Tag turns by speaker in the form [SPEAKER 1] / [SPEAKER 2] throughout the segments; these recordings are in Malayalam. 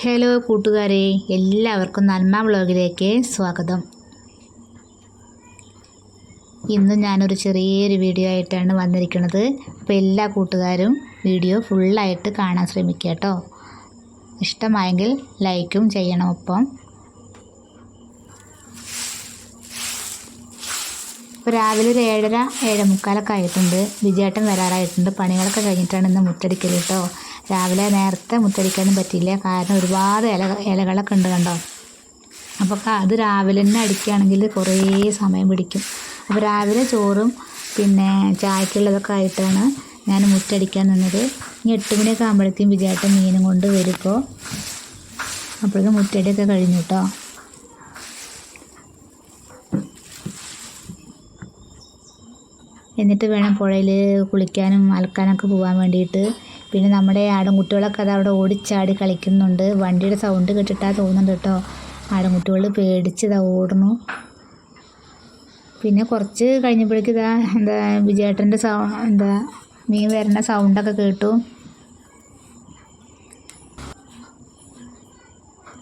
[SPEAKER 1] ഹലോ കൂട്ടുകാരെ എല്ലാവർക്കും നന്മ വ്ളോഗിലേക്ക് സ്വാഗതം. ഇന്ന് ഞാനൊരു ചെറിയൊരു വീഡിയോ ആയിട്ടാണ് വന്നിരിക്കുന്നത്. അപ്പോൾ എല്ലാ കൂട്ടുകാരും വീഡിയോ ഫുള്ളായിട്ട് കാണാൻ ശ്രമിക്കുക കേട്ടോ. ഇഷ്ടമായെങ്കിൽ ലൈക്കും ചെയ്യണം ഒപ്പം. ഇപ്പോൾ രാവിലെ ഒരു ഏഴര ഏഴ് മുക്കാലൊക്കെ ആയിട്ടുണ്ട്. വിജയേട്ടൻ വരാറായിട്ടുണ്ട്. പണികളൊക്കെ കഴിഞ്ഞിട്ടാണ് ഇന്ന് മുത്തടിക്കൽ കേട്ടോ. രാവിലെ നേരത്തെ മുത്തടിക്കാനും പറ്റിയില്ല. കാരണം ഒരുപാട് ഇല ഇലകളൊക്കെ ഉണ്ട് കണ്ടോ? അപ്പോൾ അത് രാവിലെ തന്നെ അടിക്കുകയാണെങ്കിൽ കുറേ സമയം പിടിക്കും. അപ്പോൾ രാവിലെ ചോറും പിന്നെ ചായക്കുള്ളതൊക്കെ ആയിട്ടാണ് ഞാൻ മുറ്റടിക്കാൻ നിന്നത്. ഇനി എട്ട് മണിയൊക്കെ ആകുമ്പോഴേക്കും വിചാരിച്ച മീനും കൊണ്ട് വരുമ്പോൾ അപ്പോഴേക്കും മുറ്റടിയൊക്കെ കഴിഞ്ഞു കേട്ടോ എന്നിട്ട് വേണം പുഴയിൽ കുളിക്കാനും അലക്കാനൊക്കെ പോകാൻ വേണ്ടിയിട്ട്. പിന്നെ നമ്മുടെ ആടുംകുട്ടികളൊക്കെ അത് അവിടെ ഓടിച്ചാടി കളിക്കുന്നുണ്ട്. വണ്ടിയുടെ സൗണ്ട് കേട്ടിട്ടാ തോന്നുന്നുണ്ട് കേട്ടോ. ആടുംകുട്ടികൾ പേടിച്ച് ഇതാ ഓടുന്നു. പിന്നെ കുറച്ച് കഴിഞ്ഞപ്പോഴേക്കും ഇതാ എന്താ വിജയേട്ടന്റെ സൗ എന്താ മീൻ വരുന്ന സൗണ്ടൊക്കെ കേട്ടു.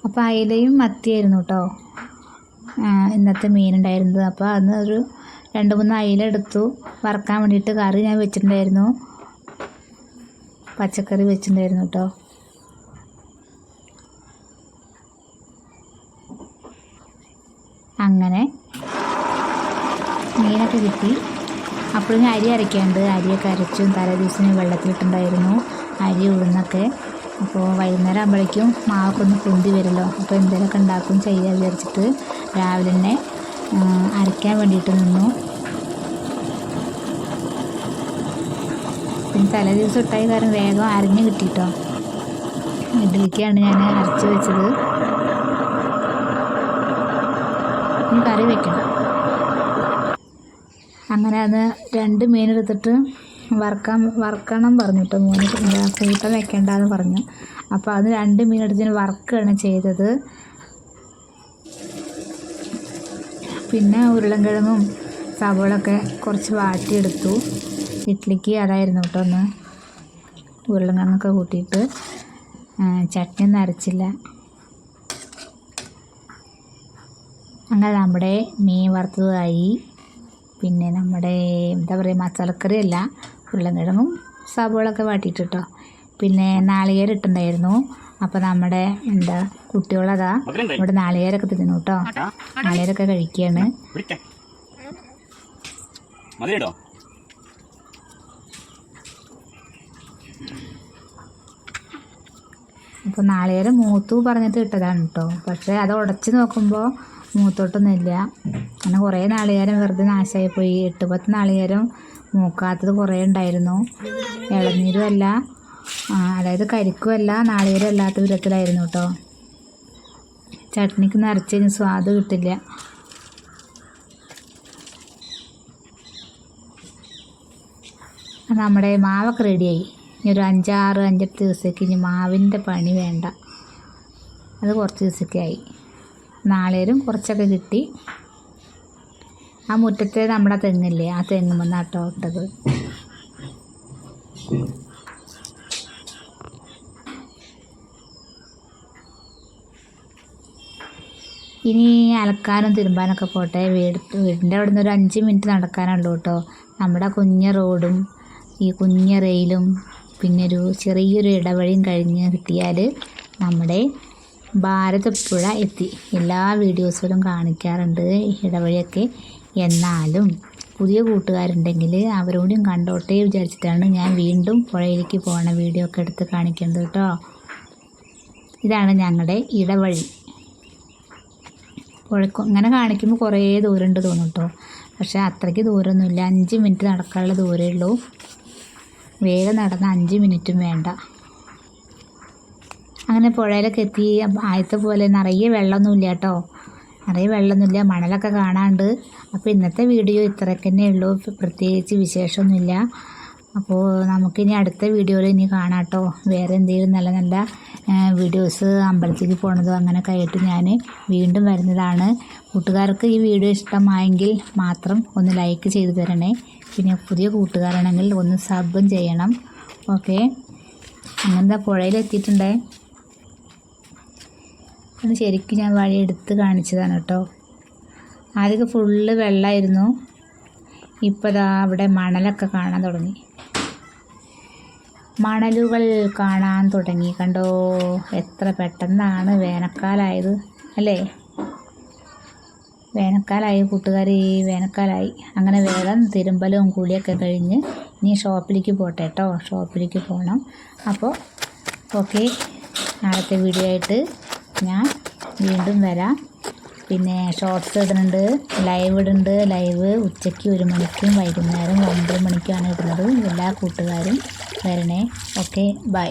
[SPEAKER 1] അപ്പോൾ അയിലയും മത്തിയായിരുന്നു കേട്ടോ. ഇന്നത്തെ മീനുണ്ടായിരുന്നത് അപ്പോൾ അന്ന് ഒരു രണ്ട് മൂന്ന് അയില എടുത്തു. വറക്കാൻ വേണ്ടിയിട്ട് കറി ഞാൻ വെച്ചിട്ടുണ്ടായിരുന്നു. പച്ചക്കറി വെച്ചിട്ടുണ്ടായിരുന്നു കേട്ടോ. അങ്ങനെ മീനൊക്കെ കിട്ടി. അപ്പോഴും അരി അരയ്ക്കാണ്ട് അരിയൊക്കെ അരച്ചും തലേ ദിവസം വെള്ളത്തിലിട്ടുണ്ടായിരുന്നു. അരി ഉഴുന്നൊക്കെ. അപ്പോൾ വൈകുന്നേരം ആകുമ്പോഴേക്കും മാവൊക്കെ ഒന്ന് പൊന്തി വരുമല്ലോ. അപ്പോൾ എന്തെങ്കിലുമൊക്കെ ഉണ്ടാക്കും ചെയ്യാൻ വിചാരിച്ചിട്ട് രാവിലെ തന്നെ അരയ്ക്കാൻ വേണ്ടിയിട്ട് നിന്നു പിന്നെ തലേ ദിവസം ഇട്ടായി കാരണം വേഗം അരഞ്ഞ് കിട്ടിയിട്ടോ ഇഡ്ഡലിക്കാണ് ഞാൻ അരച്ച് വെച്ചത്. കറി വെക്കണം. അങ്ങനെ അത് രണ്ട് മീൻ എടുത്തിട്ട് വറക്കാൻ വറക്കണം പറഞ്ഞു കേട്ടോ മൂന്ന് കൂട്ടം വെക്കണ്ടെന്ന് പറഞ്ഞു. അപ്പോൾ അത് രണ്ട് മീൻ എടുത്തിന് വറക്കുകയാണ് ചെയ്തത്. പിന്നെ ഉരുളൻകിഴങ്ങും സവോളൊക്കെ കുറച്ച് വാട്ടിയെടുത്തു. ഇഡ്ഡലിക്ക് അതായിരുന്നു കേട്ടോ ഒന്ന്. ഉരുളൻകിഴങ്ങൊക്കെ കൂട്ടിയിട്ട് ചട്നി ഒന്നും അരച്ചില്ല. അങ്ങനെ നമ്മുടെ മീൻ വറുത്തതായി. പിന്നെ നമ്മുടെ എന്താ പറയുക മസാലക്കറി അല്ല ഉരുളൻകിഴങ്ങും സബോളൊക്കെ വാട്ടിയിട്ട് പിന്നെ നാളികേരം ഇട്ടുണ്ടായിരുന്നു അപ്പോൾ നമ്മുടെ എന്താ കുട്ടികളതാ ഇവിടെ നാളികേരമൊക്കെ തിന്നു കേട്ടോ. നാളികേരമൊക്കെ കഴിക്കുകയാണ്
[SPEAKER 2] പിടിക്ക മതിലിടോ
[SPEAKER 1] അപ്പോൾ നാളികേരം മൂത്തു പറഞ്ഞിട്ട് ഇട്ടതാണ് കേട്ടോ പക്ഷേ അത് ഉടച്ച് നോക്കുമ്പോൾ മൂത്തോട്ടൊന്നുമില്ല. അങ്ങനെ കുറേ നാളികേരം വെറുതെ നാശമായി പോയി. എട്ട് പത്ത് നാളികേരം മൂക്കാത്തത് കുറേ ഉണ്ടായിരുന്നു. ഇളനീരും അല്ല അതായത് അതായത് കരിക്കുമല്ല നാളികേരം അല്ലാത്ത വിധത്തിലായിരുന്നു കേട്ടോ ചട്നിക്ക് നിറച്ചതിന് സ്വാദ് കിട്ടില്ല. നമ്മുടെ മാവൊക്കെ റെഡിയായി ഇനി ഒരു അഞ്ചാറ് അഞ്ചെട്ട് ദിവസത്തേക്ക് ഇനി മാവിന്റെ പണി വേണ്ട. അത് കുറച്ച് ദിവസമൊക്കെ ആയി. നാളേരും കുറച്ചൊക്കെ കിട്ടി. ആ മുറ്റത്തെ നമ്മുടെ തെങ്ങില്ലേ? ആ തെങ്ങുമെന്ന് കേട്ടോ ഇട്ടത്. ഇനി അലക്കാനും തിരുമ്പാനൊക്കെ പോട്ടെ. വീട് വീടിന്റെ അവിടെ നിന്ന് ഒരു അഞ്ച് മിനിറ്റ് നടക്കാനുള്ളൂ കേട്ടോ. നമ്മുടെ കുഞ്ഞ റോഡും ഈ കുഞ്ഞ റെയിലും പിന്നെ ഒരു ചെറിയൊരു ഇടവഴിയും കഴിഞ്ഞ് കിട്ടിയാൽ നമ്മുടെ ഭാരതപ്പുഴ എത്തി. എല്ലാ വീഡിയോസിലും കാണിക്കാറുണ്ട് ഇടവഴിയൊക്കെ. എന്നാലും പുതിയ കൂട്ടുകാരുണ്ടെങ്കിൽ അവരോടും കണ്ടോട്ടെ വിചാരിച്ചിട്ടാണ് ഞാൻ വീണ്ടും പുഴയിലേക്ക് പോകണ വീഡിയോ ഒക്കെ എടുത്ത് കാണിക്കുന്നത് കേട്ടോ. ഇതാണ് ഞങ്ങളുടെ ഇടവഴി. പുഴക്കും ഇങ്ങനെ കാണിക്കുമ്പോൾ കുറേ ദൂരമുണ്ട് തോന്നും കേട്ടോ. പക്ഷേ അത്രയ്ക്ക് ദൂരമൊന്നുമില്ല അഞ്ച് മിനിറ്റ് നടക്കാനുള്ള ദൂരമേ ഉള്ളൂ. വേഗം നടന്ന അഞ്ച് മിനിറ്റും വേണ്ട. അങ്ങനെ പുഴയിലൊക്കെ എത്തി ആദ്യത്തെ പോലെ നിറയെ വെള്ളമൊന്നുമില്ല കേട്ടോ നിറയെ വെള്ളമൊന്നുമില്ല മണലൊക്കെ കാണാണ്ട്. അപ്പോൾ ഇന്നത്തെ വീഡിയോ ഇത്രയൊക്കെ തന്നെ ഉള്ളൂ. പ്രത്യേകിച്ച് വിശേഷമൊന്നുമില്ല. അപ്പോൾ നമുക്കിനി അടുത്ത വീഡിയോയിൽ ഇനി കാണാം കേട്ടോ വേറെ എന്തെങ്കിലും നല്ല നല്ല വീഡിയോസ് അമ്പലത്തിലേക്ക് പോണതോ അങ്ങനെയൊക്കെ ആയിട്ട് ഞാൻ വീണ്ടും വരുന്നതാണ്. കൂട്ടുകാർക്ക് ഈ വീഡിയോ ഇഷ്ടമായെങ്കിൽ മാത്രം ഒന്ന് ലൈക്ക് ചെയ്തു തരണേ. പിന്നെ പുതിയ കൂട്ടുകാരാണെങ്കിൽ ഒന്ന് സബും ചെയ്യണം. ഓക്കെ. അങ്ങനത്തെ പുഴയിലെത്തിയിട്ടുണ്ടേ. അത് ശരിക്കും ഞാൻ വഴി എടുത്ത് കാണിച്ചതാണ് കേട്ടോ. ആദ്യമൊക്കെ ഫുള്ള് വെള്ളമായിരുന്നു. ഇപ്പോൾ ദാ അവിടെ മണലൊക്കെ കാണാൻ തുടങ്ങി. മണലുകൾ കാണാൻ തുടങ്ങി. കണ്ടോ? എത്ര പെട്ടെന്നാണ് വേനൽക്കാലമായത് അല്ലേ? വേനൽക്കാലമായി കൂട്ടുകാരി വേനൽക്കാലമായി അങ്ങനെ വേഗം തിരുമ്പലും കൂടിയൊക്കെ കഴിഞ്ഞ് നീ ഷോപ്പിലേക്ക് പോട്ടെ കേട്ടോ ഷോപ്പിലേക്ക് പോകണം അപ്പോൾ ഓക്കെ. നാളത്തെ വീഡിയോ ആയിട്ട് ഞാൻ വീണ്ടും വരാം. പിന്നെ ഷോർട്സ് ഇടുന്നുണ്ട് ലൈവ് ഇടുന്നുണ്ട്. ലൈവ് ഉച്ചയ്ക്ക് ഒരു മണിക്കും വൈകുന്നേരം ഒമ്പത് മണിക്കുമാണ് ഇടുന്നത്. എല്ലാ കൂട്ടുകാരും വരണേ. Okay bye